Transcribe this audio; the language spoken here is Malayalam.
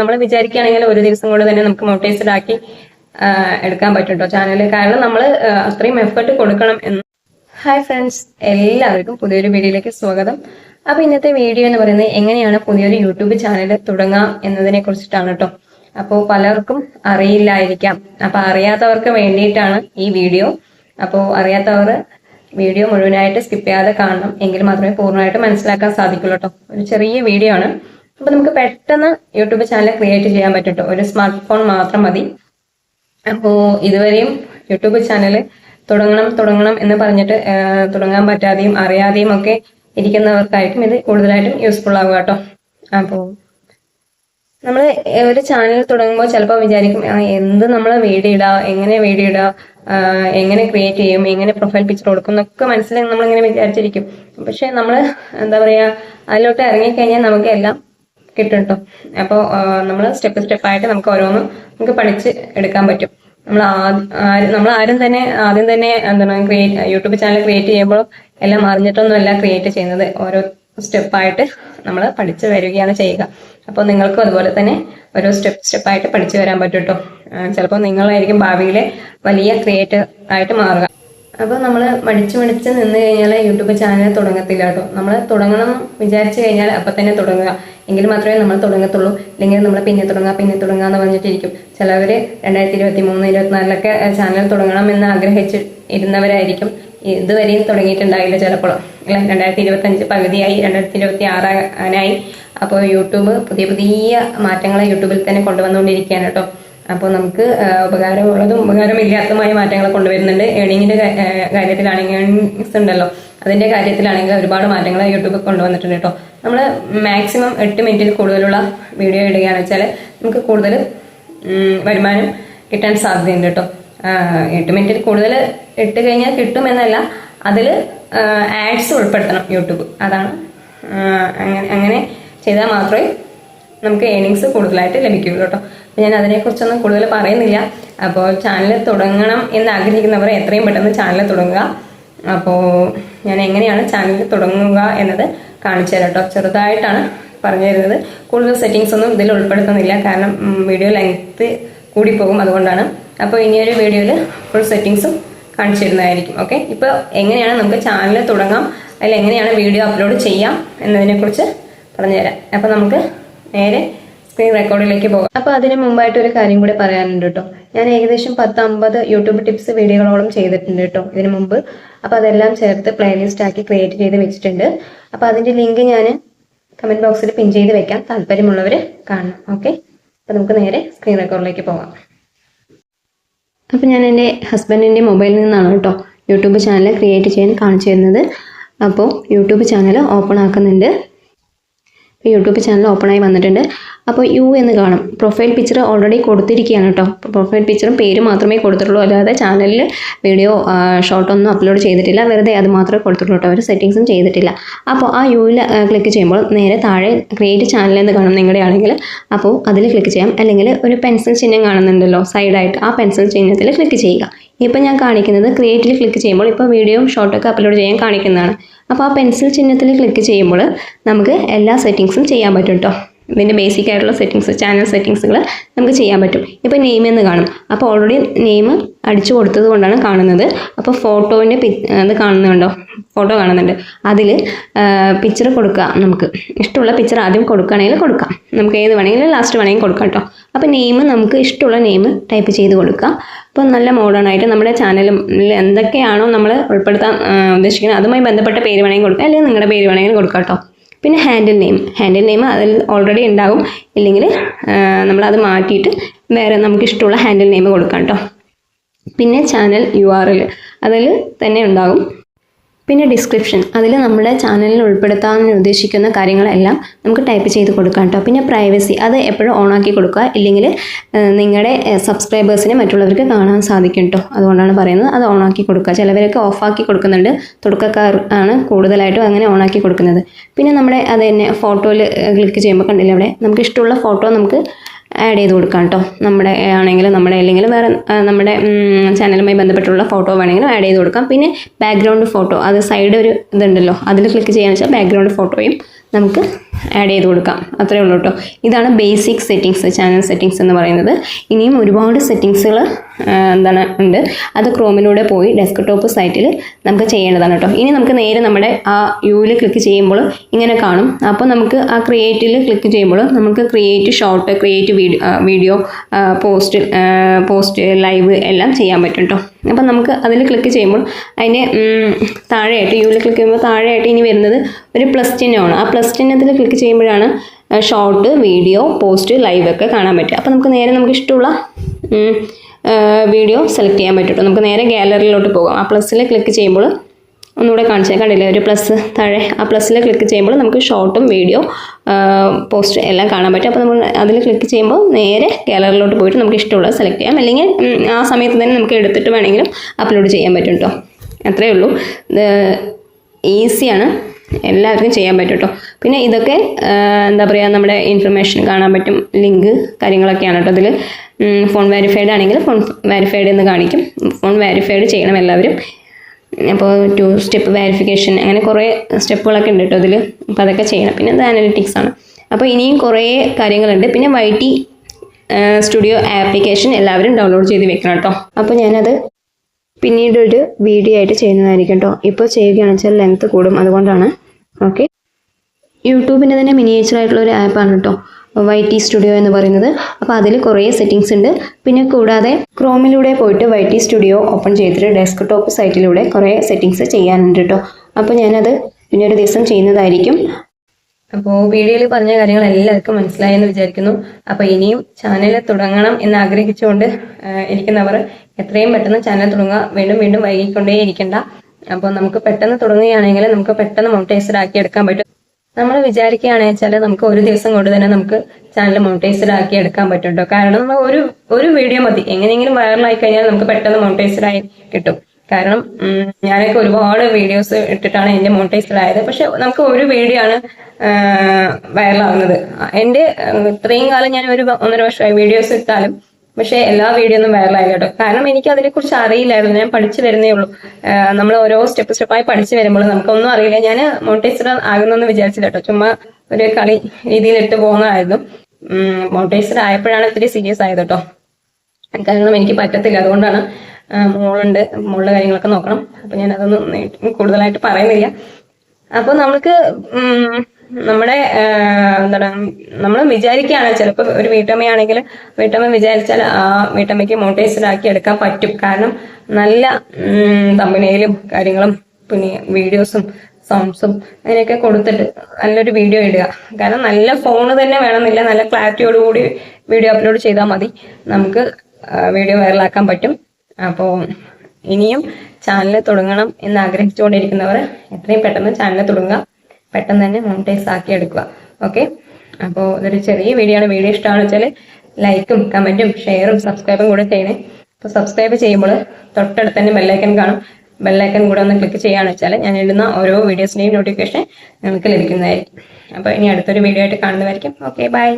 നമ്മൾ വിചാരിക്കുകയാണെങ്കിൽ ഒരു ദിവസം കൊണ്ട് തന്നെ നമുക്ക് മോട്ടൈസ്ഡ് ആക്കി എടുക്കാൻ പറ്റും കേട്ടോ ചാനൽ കാരണം നമ്മൾ അത്രയും എഫേർട്ട് കൊടുക്കണം എന്ന്. ഹായ് ഫ്രണ്ട്സ് എല്ലാവർക്കും പുതിയൊരു വീഡിയോയിലേക്ക് സ്വാഗതം. അപ്പൊ ഇന്നത്തെ വീഡിയോ എന്ന് പറയുന്നത് എങ്ങനെയാണ് പുതിയൊരു യൂട്യൂബ് ചാനൽ തുടങ്ങാം എന്നതിനെ കുറിച്ചിട്ടാണ് കേട്ടോ അപ്പോൾ പലർക്കും അറിയില്ലായിരിക്കാം. അപ്പൊ അറിയാത്തവർക്ക് വേണ്ടിയിട്ടാണ് ഈ വീഡിയോ. അപ്പോൾ അറിയാത്തവർ വീഡിയോ മുഴുവനായിട്ട് സ്കിപ്പ് ചെയ്യാതെ കാണണം. എങ്കിൽ മാത്രമേ പൂർണമായിട്ട് മനസ്സിലാക്കാൻ സാധിക്കുള്ളൂ കേട്ടോ ഒരു ചെറിയ വീഡിയോ ആണ്. അപ്പൊ നമുക്ക് പെട്ടെന്ന് യൂട്യൂബ് ചാനൽ ക്രിയേറ്റ് ചെയ്യാൻ പറ്റും ഒരു സ്മാർട്ട് ഫോൺ മാത്രം മതി. അപ്പോ ഇതുവരെയും യൂട്യൂബ് ചാനൽ തുടങ്ങണം തുടങ്ങണം എന്ന് പറഞ്ഞിട്ട് തുടങ്ങാൻ പറ്റാതെയും അറിയാതെയും ഒക്കെ ഇരിക്കുന്നവർക്കായിരിക്കും ഇത് കൂടുതലായിട്ടും യൂസ്ഫുൾ ആവുക കേട്ടോ. അപ്പോൾ നമ്മൾ ഒരു ചാനൽ തുടങ്ങുമ്പോൾ ചിലപ്പോൾ വിചാരിക്കും എന്ത് നമ്മൾ വീഡിയോ ഇടുക എങ്ങനെ വീഡിയോ ഇടുക എങ്ങനെ ക്രിയേറ്റ് ചെയ്യും എങ്ങനെ പ്രൊഫൈൽ പിക്ചർ കൊടുക്കും എന്നൊക്കെ മനസ്സിൽ നമ്മളിങ്ങനെ വിചാരിച്ചിരിക്കും. പക്ഷെ നമ്മൾ എന്താ പറയുക അതിലോട്ട് ഇറങ്ങിക്കഴിഞ്ഞാൽ നമുക്ക് എല്ലാം കിട്ടും കേട്ടോ അപ്പോൾ നമ്മൾ സ്റ്റെപ്പ് സ്റ്റെപ്പായിട്ട് നമുക്ക് ഓരോന്നും നമുക്ക് പഠിച്ച് എടുക്കാൻ പറ്റും. നമ്മൾ ആദ്യം നമ്മൾ ആരും തന്നെ ആദ്യം തന്നെ എന്താണ് ക്രിയേറ്റ് യൂട്യൂബ് ചാനൽ ക്രിയേറ്റ് ചെയ്യുമ്പോൾ എല്ലാം അറിഞ്ഞിട്ടൊന്നുമല്ല ക്രിയേറ്റ് ചെയ്യുന്നത്. ഓരോ സ്റ്റെപ്പായിട്ട് നമ്മൾ പഠിച്ചു വരികയാണ് ചെയ്യുക. അപ്പോൾ നിങ്ങൾക്കും അതുപോലെ തന്നെ ഓരോ സ്റ്റെപ്പ് സ്റ്റെപ്പായിട്ട് പഠിച്ചു വരാൻ പറ്റും കേട്ടോ ചിലപ്പോൾ നിങ്ങളായിരിക്കും ഭാവിയിലെ വലിയ ക്രിയേറ്റർ ആയിട്ട് മാറുക. അപ്പോൾ നമ്മൾ മടിച്ചു മടിച്ച് നിന്ന് കഴിഞ്ഞാൽ യൂട്യൂബ് ചാനൽ തുടങ്ങത്തില്ല കേട്ടോ. നമ്മൾ തുടങ്ങണം വിചാരിച്ചു കഴിഞ്ഞാൽ അപ്പം തന്നെ തുടങ്ങുക. എങ്കിൽ മാത്രമേ നമ്മൾ തുടങ്ങത്തുള്ളൂ. അല്ലെങ്കിൽ നമ്മൾ പിന്നെ തുടങ്ങാം പിന്നെ തുടങ്ങുക എന്ന് പറഞ്ഞിട്ടിരിക്കും. ചിലവർ രണ്ടായിരത്തി ഇരുപത്തി മൂന്ന് ഇരുപത്തിനാലിലൊക്കെ ചാനൽ തുടങ്ങണം എന്ന് ആഗ്രഹിച്ച് ഇരുന്നവരായിരിക്കും. ഇതുവരെയും തുടങ്ങിയിട്ടുണ്ടായില്ല ചിലപ്പോൾ അല്ലെ? രണ്ടായിരത്തി ഇരുപത്തഞ്ച് പകുതിയായി രണ്ടായിരത്തി ഇരുപത്തി ആറാനായി അപ്പോൾ യൂട്യൂബ് പുതിയ പുതിയ മാറ്റങ്ങൾ യൂട്യൂബിൽ തന്നെ കൊണ്ടുവന്നുകൊണ്ടിരിക്കുകയാണ് കേട്ടോ. അപ്പോൾ നമുക്ക് ഉപകാരമുള്ളതും ഉപകാരമില്ലാത്തതുമായ മാറ്റങ്ങൾ കൊണ്ടുവരുന്നുണ്ട്. ഏണിങ്ങിന്റെ കാര്യത്തിലാണെങ്കിൽ ഏണിങ്സ് ഉണ്ടല്ലോ. അതിന്റെ കാര്യത്തിലാണെങ്കിൽ ഒരുപാട് മാറ്റങ്ങൾ യൂട്യൂബ് കൊണ്ടുവന്നിട്ടുണ്ട് കേട്ടോ. നമ്മൾ മാക്സിമം എട്ട് മിനിറ്റിൽ കൂടുതലുള്ള വീഡിയോ ഇടുകയാണെന്ന് വെച്ചാൽ നമുക്ക് കൂടുതൽ വരുമാനം കിട്ടാൻ സാധ്യതയുണ്ട് കേട്ടോ. എട്ട് മിനിറ്റിൽ കൂടുതൽ ഇട്ട് കഴിഞ്ഞാൽ കിട്ടുമെന്നല്ല അതിൽ ആഡ്സ് ഉൾപ്പെടുത്തണം യൂട്യൂബ്. അതാണ് അങ്ങനെ അങ്ങനെ ചെയ്താൽ മാത്രമേ നമുക്ക് ഏണിങ്സ് കൂടുതലായിട്ട് ലഭിക്കുകയുള്ളൂ കേട്ടോ. അപ്പോൾ ഞാൻ അതിനെക്കുറിച്ചൊന്നും കൂടുതൽ പറയുന്നില്ല. അപ്പോൾ ചാനൽ തുടങ്ങണം എന്ന് ആഗ്രഹിക്കുന്നവർ എത്രയും പെട്ടെന്ന് ചാനൽ തുടങ്ങുക. അപ്പോൾ ഞാൻ എങ്ങനെയാണ് ചാനൽ തുടങ്ങുക എന്നത് കാണിച്ചു തരാം കേട്ടോ. ചെറുതായിട്ടാണ് പറഞ്ഞു തരുന്നത്. കൂടുതൽ സെറ്റിങ്സ് ഒന്നും ഇതിൽ ഉൾപ്പെടുത്തുന്നില്ല. കാരണം വീഡിയോ ലെങ്ത് കൂടിപ്പോകും അതുകൊണ്ടാണ്. അപ്പോൾ ഇനിയൊരു വീഡിയോയിൽ ഫുൾ സെറ്റിങ്സും കാണിച്ചു തരുന്നതായിരിക്കും. ഓക്കെ ഇപ്പോൾ എങ്ങനെയാണ് നമുക്ക് ചാനൽ തുടങ്ങാം? അതിൽ എങ്ങനെയാണ് വീഡിയോ അപ്ലോഡ് ചെയ്യാം എന്നതിനെക്കുറിച്ച് പറഞ്ഞുതരാം അപ്പോൾ നമുക്ക് നേരെ സ്ക്രീൻ റെക്കോർഡിലേക്ക് പോകാം. അപ്പോൾ അതിന് മുമ്പായിട്ട് ഒരു കാര്യം കൂടി പറയാനുണ്ട് കേട്ടോ. ഞാൻ ഏകദേശം പത്ത് അമ്പത് യൂട്യൂബ് ടിപ്സ് വീഡിയോകളോളം ചെയ്തിട്ടുണ്ട് കേട്ടോ ഇതിനു മുമ്പ്. അപ്പോൾ അതെല്ലാം ചേർത്ത് പ്ലേലിസ്റ്റ് ആക്കി ക്രിയേറ്റ് ചെയ്ത് വെച്ചിട്ടുണ്ട്. അപ്പോൾ അതിന്റെ ലിങ്ക് ഞാൻ കമന്റ് ബോക്സിൽ പിൻ ചെയ്ത് വെക്കാം. താല്പര്യമുള്ളവർ കാണണം. ഓക്കെ അപ്പോൾ നമുക്ക് നേരെ സ്ക്രീൻ റെക്കോർഡിലേക്ക് പോകാം. അപ്പോൾ ഞാൻ എന്റെ ഹസ്ബൻഡിന്റെ മൊബൈലിൽ നിന്നാണ് കേട്ടോ യൂട്യൂബ് ചാനൽ ക്രിയേറ്റ് ചെയ്യാൻ കാണിച്ചു തരുന്നത്. അപ്പോൾ യൂട്യൂബ് ചാനൽ ഓപ്പൺ ആക്കുന്നുണ്ട്. യൂട്യൂബ് ചാനൽ ഓപ്പൺ ആയി വന്നിട്ടുണ്ട്. അപ്പോൾ യു എന്ന് കാണും. പ്രൊഫൈൽ പിക്ചർ ഓൾറെഡി കൊടുത്തിരിക്കുകയാണ് കേട്ടോ പ്രൊഫൈൽ പിക്ചറും പേര് മാത്രമേ കൊടുത്തിട്ടുള്ളൂ. അല്ലാതെ ചാനലിൽ വീഡിയോ ഷോട്ടൊന്നും അപ്ലോഡ് ചെയ്തിട്ടില്ല. വെറുതെ അത് മാത്രമേ കൊടുത്തിട്ടുള്ളൂ കേട്ടോ അവർ സെറ്റിങ്സും ചെയ്തിട്ടില്ല. അപ്പോൾ ആ യുവിൽ ക്ലിക്ക് ചെയ്യുമ്പോൾ നേരെ താഴെ ക്രിയേറ്റ് ചാനൽ എന്ന് കാണും നിങ്ങളുടെ ആണെങ്കിൽ. അപ്പോൾ അതിൽ ക്ലിക്ക് ചെയ്യാം. അല്ലെങ്കിൽ ഒരു പെൻസിൽ ചിഹ്നം കാണുന്നുണ്ടല്ലോ സൈഡായിട്ട് ആ പെൻസിൽ ചിഹ്നത്തിൽ ക്ലിക്ക് ചെയ്യുക. ഇപ്പോൾ ഞാൻ കാണിക്കുന്നത് ക്രിയേറ്റിൽ ക്ലിക്ക് ചെയ്യുമ്പോൾ ഇപ്പോൾ വീഡിയോയും ഷോട്ടൊക്കെ അപ്ലോഡ് ചെയ്യാൻ കാണിക്കുന്നതാണ്. അപ്പോൾ ആ പെൻസിൽ ചിഹ്നത്തിൽ ക്ലിക്ക് ചെയ്യുമ്പോൾ നമുക്ക് എല്ലാ സെറ്റിങ്സും ചെയ്യാൻ പറ്റും കേട്ടോ ഇതിന്റെ ബേസിക് ആയിട്ടുള്ള സെറ്റിങ്സ് ചാനൽ സെറ്റിങ്സുകൾ നമുക്ക് ചെയ്യാൻ പറ്റും. ഇപ്പോൾ നെയിം എന്ന് കാണും. അപ്പോൾ ഓൾറെഡി നെയിം അടിച്ചു കൊടുത്തത് കൊണ്ടാണ് കാണുന്നത്. അപ്പോൾ ഫോട്ടോന്റെ അത് കാണുന്നുണ്ടോ? ഫോട്ടോ കാണുന്നുണ്ട്. അതിൽ പിക്ചർ കൊടുക്കുക നമുക്ക്. ഇഷ്ടമുള്ള പിക്ചർ ആദ്യം കൊടുക്കുകയാണെങ്കിൽ കൊടുക്കാം. നമുക്ക് ഏത് വേണമെങ്കിലും ലാസ്റ്റ് വേണമെങ്കിൽ കൊടുക്കാം കേട്ടോ. അപ്പോൾ നെയിം നമുക്ക് ഇഷ്ടമുള്ള നെയിം ടൈപ്പ് ചെയ്ത് കൊടുക്കുക അപ്പോൾ നല്ല മോഡേൺ ആയിട്ട് നമ്മുടെ ചാനലിൽ എന്തൊക്കെയാണോ നമ്മൾ ഉൾപ്പെടുത്താൻ ഉദ്ദേശിക്കുന്നത് അതുമായി ബന്ധപ്പെട്ട പേര് വേണമെങ്കിൽ കൊടുക്കാം. അല്ലെങ്കിൽ നിങ്ങളുടെ പേര് വേണമെങ്കിൽ കൊടുക്കാം കേട്ടോ. പിന്നെ ഹാൻഡിൽ നെയിം ഹാൻഡിൽ നെയിം അതിൽ ഓൾറെഡി ഉണ്ടാവും ഇല്ലെങ്കിൽ നമ്മളത് മാറ്റിയിട്ട് വേറെ നമുക്ക് ഇഷ്ടമുള്ള ഹാൻഡിൽ നെയിം കൊടുക്കാം കേട്ടോ. പിന്നെ ചാനൽ യു ആർ എൽ അതിൽ തന്നെ ഉണ്ടാകും. പിന്നെ ഡിസ്ക്രിപ്ഷൻ അതിൽ നമ്മുടെ ചാനലിൽ ഉൾപ്പെടുത്താൻ ഉദ്ദേശിക്കുന്ന കാര്യങ്ങളെല്ലാം നമുക്ക് ടൈപ്പ് ചെയ്ത് കൊടുക്കാം കേട്ടോ പിന്നെ പ്രൈവസി അത് എപ്പോഴും ഓണാക്കി കൊടുക്കുക. ഇല്ലെങ്കിൽ നിങ്ങളുടെ സബ്സ്ക്രൈബേഴ്സിനെ മറ്റുള്ളവർക്ക് കാണാൻ സാധിക്കും കേട്ടോ അതുകൊണ്ടാണ് പറയുന്നത് അത് ഓണാക്കി കൊടുക്കുക. ചിലവരൊക്കെ ഓഫാക്കി കൊടുക്കുന്നുണ്ട്. തുടക്കക്കാർ ആണ് കൂടുതലായിട്ടും അങ്ങനെ ഓണാക്കി കൊടുക്കുന്നത്. പിന്നെ നമ്മുടെ അത് തന്നെ ഫോട്ടോയിൽ ക്ലിക്ക് ചെയ്യുമ്പോൾ കണ്ടില്ല അവിടെ? നമുക്ക് ഇഷ്ടമുള്ള ഫോട്ടോ നമുക്ക് ആഡ് ചെയ്ത് കൊടുക്കാം കേട്ടോ നമ്മുടെ ആണെങ്കിലും നമ്മുടെ അല്ലെങ്കിൽ വേറെ നമ്മുടെ ചാനലുമായി ബന്ധപ്പെട്ടുള്ള ഫോട്ടോ വേണമെങ്കിലും ആഡ് ചെയ്ത് കൊടുക്കാം. പിന്നെ ബാക്ക്ഗ്രൗണ്ട് ഫോട്ടോ അത് സൈഡ് ഒരു ഇതുണ്ടല്ലോ അതിൽ ക്ലിക്ക് ചെയ്യാന്ന് വെച്ചാൽ ബാക്ക്ഗ്രൗണ്ട് ഫോട്ടോയും നമുക്ക് ആഡ് ചെയ്ത് കൊടുക്കാം. അത്രേ ഉള്ളൂ കേട്ടോ ഇതാണ് ബേസിക് സെറ്റിങ്സ് ചാനൽ സെറ്റിങ്സ് എന്ന് പറയുന്നത്. ഇനിയും ഒരുപാട് സെറ്റിങ്സുകൾ എന്താണ് ഉണ്ട്. അത് ക്രോമിലൂടെ പോയി ഡെസ്ക്ടോപ്പ് സൈറ്റിൽ നമുക്ക് ചെയ്യേണ്ടതാണ് കേട്ടോ ഇനി നമുക്ക് നേരെ നമ്മുടെ ആ യുവിൽ ക്ലിക്ക് ചെയ്യുമ്പോൾ ഇങ്ങനെ കാണും. അപ്പോൾ നമുക്ക് ആ ക്രിയേറ്റിൽ ക്ലിക്ക് ചെയ്യുമ്പോൾ നമുക്ക് create short create video post post live എല്ലാം ചെയ്യാൻ പറ്റും കേട്ടോ അപ്പോൾ നമുക്ക് അതിൽ ക്ലിക്ക് ചെയ്യുമ്പോൾ ഉം, താഴെയായിട്ട് യുവിൽ ക്ലിക്ക് ചെയ്യുമ്പോൾ താഴെയായിട്ട് ഇനി വരുന്നത് ഒരു പ്ലസ് ചിഹ്നമാണ്. ആ പ്ലസ് ചിഹ്നത്തിൽ ക്ലിക്ക് ചെയ്യുമ്പോഴാണ് ഷോർട്ട് വീഡിയോ പോസ്റ്റ് ലൈവ് ഒക്കെ കാണാൻ പറ്റുക. അപ്പോൾ നമുക്ക് നേരെ നമുക്ക് ഇഷ്ടമുള്ള വീഡിയോ സെലക്ട് ചെയ്യാൻ പറ്റും നമുക്ക് നേരെ ഗാലറിയിലോട്ട് പോകാം. ആ പ്ലസ്സിൽ ക്ലിക്ക് ചെയ്യുമ്പോൾ ഒന്നുകൂടെ കാണിച്ചാൽ കണ്ടില്ലേ? ഒരു പ്ലസ് താഴെ. ആ പ്ലസ്സിൽ ക്ലിക്ക് ചെയ്യുമ്പോൾ നമുക്ക് ഷോർട്ടും വീഡിയോ പോസ്റ്റ് എല്ലാം കാണാൻ പറ്റും. അപ്പോൾ നമ്മൾ അതിൽ ക്ലിക്ക് ചെയ്യുമ്പോൾ നേരെ ഗാലറിയിലോട്ട് പോയിട്ട് നമുക്ക് ഇഷ്ടമുള്ളത് സെലക്ട് ചെയ്യാം. അല്ലെങ്കിൽ ആ സമയത്ത് തന്നെ നമുക്ക് എടുത്തിട്ട് വേണമെങ്കിലും അപ്ലോഡ് ചെയ്യാൻ പറ്റും കേട്ടോ അത്രയേ ഉള്ളൂ. ഈസിയാണ് എല്ലാവർക്കും ചെയ്യാൻ പറ്റും കേട്ടോ പിന്നെ ഇതൊക്കെ എന്താ പറയുക നമ്മുടെ ഇൻഫർമേഷൻ കാണാൻ പറ്റും. ലിങ്ക് കാര്യങ്ങളൊക്കെയാണ് കേട്ടോ അതിൽ ഫോൺ വെരിഫൈഡ് ആണെങ്കിൽ ഫോൺ വെരിഫൈഡ് എന്ന് കാണിക്കും. ഫോൺ വെരിഫൈഡ് ചെയ്യണം എല്ലാവരും. അപ്പോൾ ടു സ്റ്റെപ്പ് വെരിഫിക്കേഷൻ അങ്ങനെ കുറേ സ്റ്റെപ്പുകളൊക്കെ ഉണ്ട് കേട്ടോ അതിൽ അപ്പോൾ അതൊക്കെ ചെയ്യണം. പിന്നെ അത് അനലിറ്റിക്സ് ആണ്. അപ്പോൾ ഇനിയും കുറേ കാര്യങ്ങളുണ്ട്. പിന്നെ വൈ ടി സ്റ്റുഡിയോ ആപ്ലിക്കേഷൻ എല്ലാവരും ഡൗൺലോഡ് ചെയ്ത് വെക്കണം കേട്ടോ അപ്പോൾ ഞാനത് പിന്നീടൊരു വീഡിയോ ആയിട്ട് ചെയ്യുന്നതായിരിക്കും കേട്ടോ ഇപ്പോൾ ചെയ്യുകയാണെന്ന് വെച്ചാൽ ലെങ്ത് കൂടും. അതുകൊണ്ടാണ്. ഓക്കെ യൂട്യൂബിന്റെ തന്നെ മിനിയേച്ചർ ആയിട്ടുള്ള ഒരു ആപ്പാണ് കേട്ടോ വൈ ടി സ്റ്റുഡിയോ എന്ന് പറയുന്നത്. അപ്പോൾ അതിൽ കുറേ സെറ്റിങ്സ് ഉണ്ട്. പിന്നെ കൂടാതെ ക്രോമിലൂടെ പോയിട്ട് വൈ ടി സ്റ്റുഡിയോ ഓപ്പൺ ചെയ്തിട്ട് ഡെസ്ക് ടോപ്പ് സൈറ്റിലൂടെ കുറേ സെറ്റിങ്സ് ചെയ്യാനുണ്ട് കേട്ടോ അപ്പോൾ ഞാനത് പിന്നെ ഒരു ദിവസം ചെയ്യുന്നതായിരിക്കും. അപ്പോൾ വീഡിയോയിൽ പറഞ്ഞ കാര്യങ്ങൾ എല്ലാവർക്കും മനസ്സിലായെന്ന് വിചാരിക്കുന്നു. അപ്പോൾ ഇനിയും ചാനൽ തുടങ്ങണം എന്ന് ആഗ്രഹിച്ചുകൊണ്ട് ഇരിക്കുന്നവർ എത്രയും പെട്ടെന്ന് ചാനൽ തുടങ്ങുക. വീണ്ടും വീണ്ടും വൈകിക്കൊണ്ടേ ഇരിക്കണ്ട അപ്പോൾ നമുക്ക് പെട്ടെന്ന് തുടങ്ങുകയാണെങ്കിൽ നമുക്ക് പെട്ടെന്ന് മോണിറ്റൈസ്ഡ് ആക്കി എടുക്കാൻ പറ്റും. നമ്മൾ വിചാരിക്കുകയാണെന്ന് വെച്ചാൽ നമുക്ക് ഒരു ദിവസം കൊണ്ട് തന്നെ നമുക്ക് ചാനൽ മോണിറ്റൈസ്ഡ് ആക്കി എടുക്കാൻ പറ്റും കാരണം നമ്മൾ ഒരു ഒരു വീഡിയോ മതി. എങ്ങനെയെങ്കിലും വൈറൽ ആയി കഴിഞ്ഞാൽ നമുക്ക് പെട്ടെന്ന് മോണിറ്റൈസ്ഡ് ആയി കിട്ടും. കാരണം ഞാനൊക്കെ ഒരുപാട് വീഡിയോസ് ഇട്ടിട്ടാണ് എന്റെ മോണിറ്റൈസ്ഡ് ആയത്. പക്ഷെ നമുക്ക് ഒരു വീഡിയോ ആണ് വൈറലാകുന്നത് എന്റെ ഉം, ഇത്രയും കാലം ഞാൻ ഒരു ഒന്നര വർഷമായി വീഡിയോസ് ഇട്ടാലും പക്ഷെ എല്ലാ വീഡിയോ ഒന്നും വൈറലായി കേട്ടോ കാരണം എനിക്ക് അതിനെക്കുറിച്ച് അറിയില്ലായിരുന്നു. ഞാൻ പഠിച്ചു വരുന്നേ ഉള്ളൂ. നമ്മൾ ഓരോ സ്റ്റെപ്പ് സ്റ്റെപ്പായി പഠിച്ചു വരുമ്പോൾ നമുക്കൊന്നും അറിയില്ല. ഞാൻ മോണിറ്റൈസ്ഡ് ആകുന്നെന്ന് വിചാരിച്ചില്ല കേട്ടോ ചുമ്മാ ഒരു കളി രീതിയിൽ ഇട്ട് പോകുന്നതായിരുന്നു മോണിറ്റൈസ്ഡ് ആയപ്പോഴാണ് ഇത്തിരി സീരിയസ് ആയത് കേട്ടോ കാരണം എനിക്ക് പറ്റത്തില്ല. അതുകൊണ്ടാണ് മോളുണ്ട്. മോളുടെ കാര്യങ്ങളൊക്കെ നോക്കണം. അപ്പൊ ഞാൻ അതൊന്നും കൂടുതലായിട്ട് പറയുന്നില്ല. അപ്പൊ നമുക്ക് നമ്മുടെ എന്താ നമ്മൾ വിചാരിക്കുകയാണ് ചിലപ്പോൾ ഒരു വീട്ടമ്മയാണെങ്കിൽ വീട്ടമ്മ വിചാരിച്ചാൽ ആ വീട്ടമ്മയ്ക്ക് മോണിറ്റൈസ്ഡ് ആക്കി എടുക്കാൻ പറ്റും. കാരണം നല്ല തമ്പനയിലും കാര്യങ്ങളും പിന്നെ വീഡിയോസും സൗണ്ട്സും അങ്ങനെയൊക്കെ കൊടുത്തിട്ട് നല്ലൊരു വീഡിയോ ഇടുക. കാരണം നല്ല ഫോൺ തന്നെ വേണമെന്നില്ല. നല്ല ക്ലാരിറ്റിയോടുകൂടി വീഡിയോ അപ്ലോഡ് ചെയ്താൽ മതി. നമുക്ക് വീഡിയോ വൈറലാക്കാൻ പറ്റും. അപ്പോൾ ഇനിയും ചാനൽ തുടങ്ങണം എന്ന് ആഗ്രഹിച്ചുകൊണ്ടിരിക്കുന്നവർ എത്രയും പെട്ടെന്ന് ചാനൽ തുടങ്ങുക. പെട്ടെന്ന് തന്നെ മോണിറ്റൈസ് ആക്കി എടുക്കുക. ഓക്കെ അപ്പോൾ ഇതൊരു ചെറിയ വീഡിയോ ആണ്. വീഡിയോ ഇഷ്ടമാണെന്ന് വെച്ചാൽ ലൈക്കും കമന്റും ഷെയറും സബ്സ്ക്രൈബും കൂടെ ചെയ്യണേ. അപ്പോൾ സബ്സ്ക്രൈബ് ചെയ്യുമ്പോൾ തൊട്ടടുത്ത് തന്നെ ബെല്ലൈക്കൻ കാണും. ബെല്ലൈക്കൻ കൂടെ ഒന്ന് ക്ലിക്ക് ചെയ്യുകയാണെന്ന് വെച്ചാൽ ഞാൻ ഇടുന്ന ഓരോ വീഡിയോസിന്റെയും നോട്ടിഫിക്കേഷൻ നിങ്ങൾക്ക് ലഭിക്കുന്നതായിരിക്കും. അപ്പോൾ ഇനി അടുത്തൊരു വീഡിയോ ആയിട്ട് കാണുന്നതായിരിക്കും. Okay bye